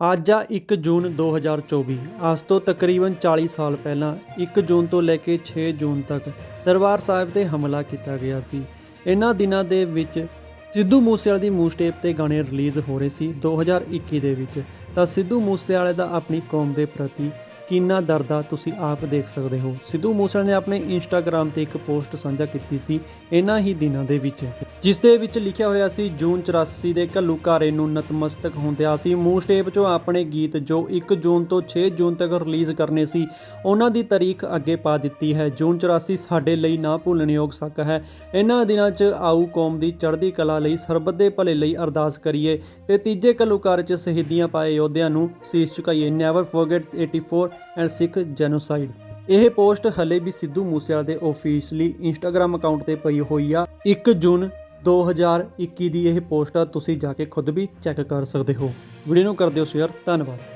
ਅੱਜ ਆ 1 ਜੂਨ 2024 ਅੱਜ ਤੋਂ ਤਕਰੀਬਨ 40 ਸਾਲ ਪਹਿਲਾਂ 1 ਜੂਨ ਤੋਂ ਲੈ ਕੇ 6 ਜੂਨ ਤੱਕ ਦਰਬਾਰ ਸਾਹਿਬ ਤੇ ਹਮਲਾ ਕੀਤਾ ਗਿਆ ਸੀ। ਇਹਨਾਂ ਦਿਨਾਂ ਦੇ ਵਿੱਚ ਸਿੱਧੂ ਮੂਸੇਵਾਲੇ ਦੀ ਮੂਸਟੇਪ ਤੇ ਗਾਣੇ ਰਿਲੀਜ਼ ਹੋ ਰਹੇ ਸੀ। 2021 ਦੇ ਵਿੱਚ ਤਾਂ ਸਿੱਧੂ ਮੂਸੇਵਾਲੇ ਦਾ ਆਪਣੀ ਕੌਮ ਦੇ ਪ੍ਰਤੀ ਕਿੰਨਾ ਦਰਦ ਆ ਤੁਸੀਂ ਆਪ ਦੇਖ ਸਕਦੇ ਹੋ। ਸਿੱਧੂ ਮੂਸੇਵਾਲੇ ਨੇ ਆਪਣੇ ਇੰਸਟਾਗ੍ਰam ਤੇ ਇੱਕ ਪੋਸਟ ਸਾਂਝਾ ਕੀਤੀ ਸੀ ਇਹਨਾਂ ਹੀ ਦਿਨਾਂ ਦੇ ਵਿੱਚ, ਜਿਸ ਦੇ ਵਿੱਚ ਲਿਖਿਆ ਹੋਇਆ ਸੀ, ਜੂਨ 84 ਦੇ ਘੱਲੂਕਾਰੇ ਨੂੰ ਨਤਮਸਤਕ ਹੁੰਦਿਆ ਸੀ। ਮੂਸਟੇਪ ਚੋਂ ਆਪਣੇ ਗੀਤ ਜੋ 1 ਜੂਨ ਤੋਂ 6 ਜੂਨ ਤੱਕ ਰਿਲੀਜ਼ ਕਰਨੇ ਸੀ ਉਹਨਾਂ ਦੀ ਤਾਰੀਖ ਅੱਗੇ ਪਾ ਦਿੱਤੀ ਹੈ। ਜੂਨ 84 ਸਾਡੇ ਲਈ ਨਾ ਭੁੱਲਣਯੋਗ ਸੱਕ ਹੈ। ਇਹਨਾਂ ਦਿਨਾਂ 'ਚ ਆਊ ਕੌਮ ਦੀ ਚੜ੍ਹਦੀ ਕਲਾ ਲਈ ਸਰਬੱਤ ਦੇ ਭਲੇ ਲਈ ਅਰਦਾਸ ਕਰੀਏ ਤੇ ਤੀਜੇ ਘੱਲੂਕਾਰੇ 'ਚ ਸ਼ਹੀਦੀਆਂ ਪਾਏ ਯੋਧਿਆਂ ਨੂੰ ਸੀਸ ਝੁਕਾਈਏ। Never forget 84 and Sikh genocide ਇਹ ਪੋਸਟ ਹਲੇ ਵੀ ਸਿੱਧੂ ਮੂਸੇਵਾਲਾ ਦੇ ਆਫੀਸ਼ੀਅਲੀ ਇੰਸਟਾਗ੍ਰam ਅਕਾਊਂਟ ਤੇ ਪਈ ਹੋਈ ਆ। 1 ਜੂਨ 2021 ਦੀ ਇਹ ਪੋਸਟ ਆ। ਤੁਸੀਂ ਜਾ ਕੇ ਖੁਦ ਵੀ ਚੈੱਕ ਕਰ ਸਕਦੇ ਹੋ। ਵੀਡੀਓ ਨੂੰ ਕਰ ਦਿਓ ਸ਼ੇਅਰ ਧੰਨਵਾਦ।